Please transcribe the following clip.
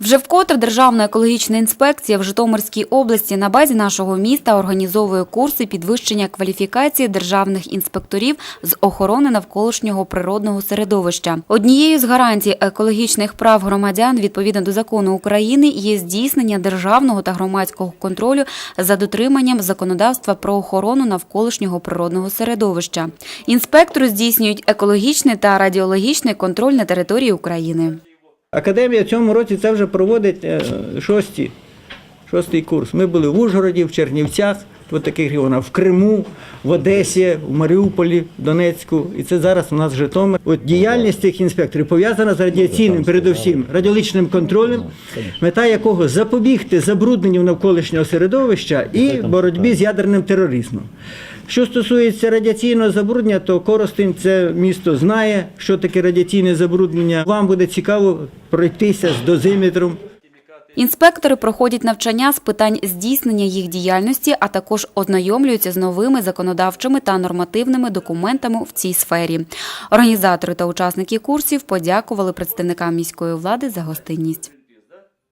Вже вкотре Державна екологічна інспекція в Житомирській області на базі нашого міста організовує курси підвищення кваліфікації державних інспекторів з охорони навколишнього природного середовища. Однією з гарантій екологічних прав громадян відповідно до закону України є здійснення державного та громадського контролю за дотриманням законодавства про охорону навколишнього природного середовища. Інспектори здійснюють екологічний та радіологічний контроль на території України. Академія в цьому році це вже проводить шостий, шості, шостий курс. Ми були в Ужгороді, в Чернівцях, в таких регіонах, в Криму, в Одесі, в Маріуполі, в Донецьку. І це зараз у нас Житомир. От діяльність цих інспекторів пов'язана з радіаційним, передусім, радіологічним контролем, мета якого запобігти забрудненню навколишнього середовища і боротьбі з ядерним тероризмом. Що стосується радіаційного забруднення, то Коростень це місто знає, що таке радіаційне забруднення. Вам буде цікаво пройтися з дозиметром. Інспектори проходять навчання з питань здійснення їх діяльності, а також ознайомлюються з новими законодавчими та нормативними документами в цій сфері. Організатори та учасники курсів подякували представникам міської влади за гостинність.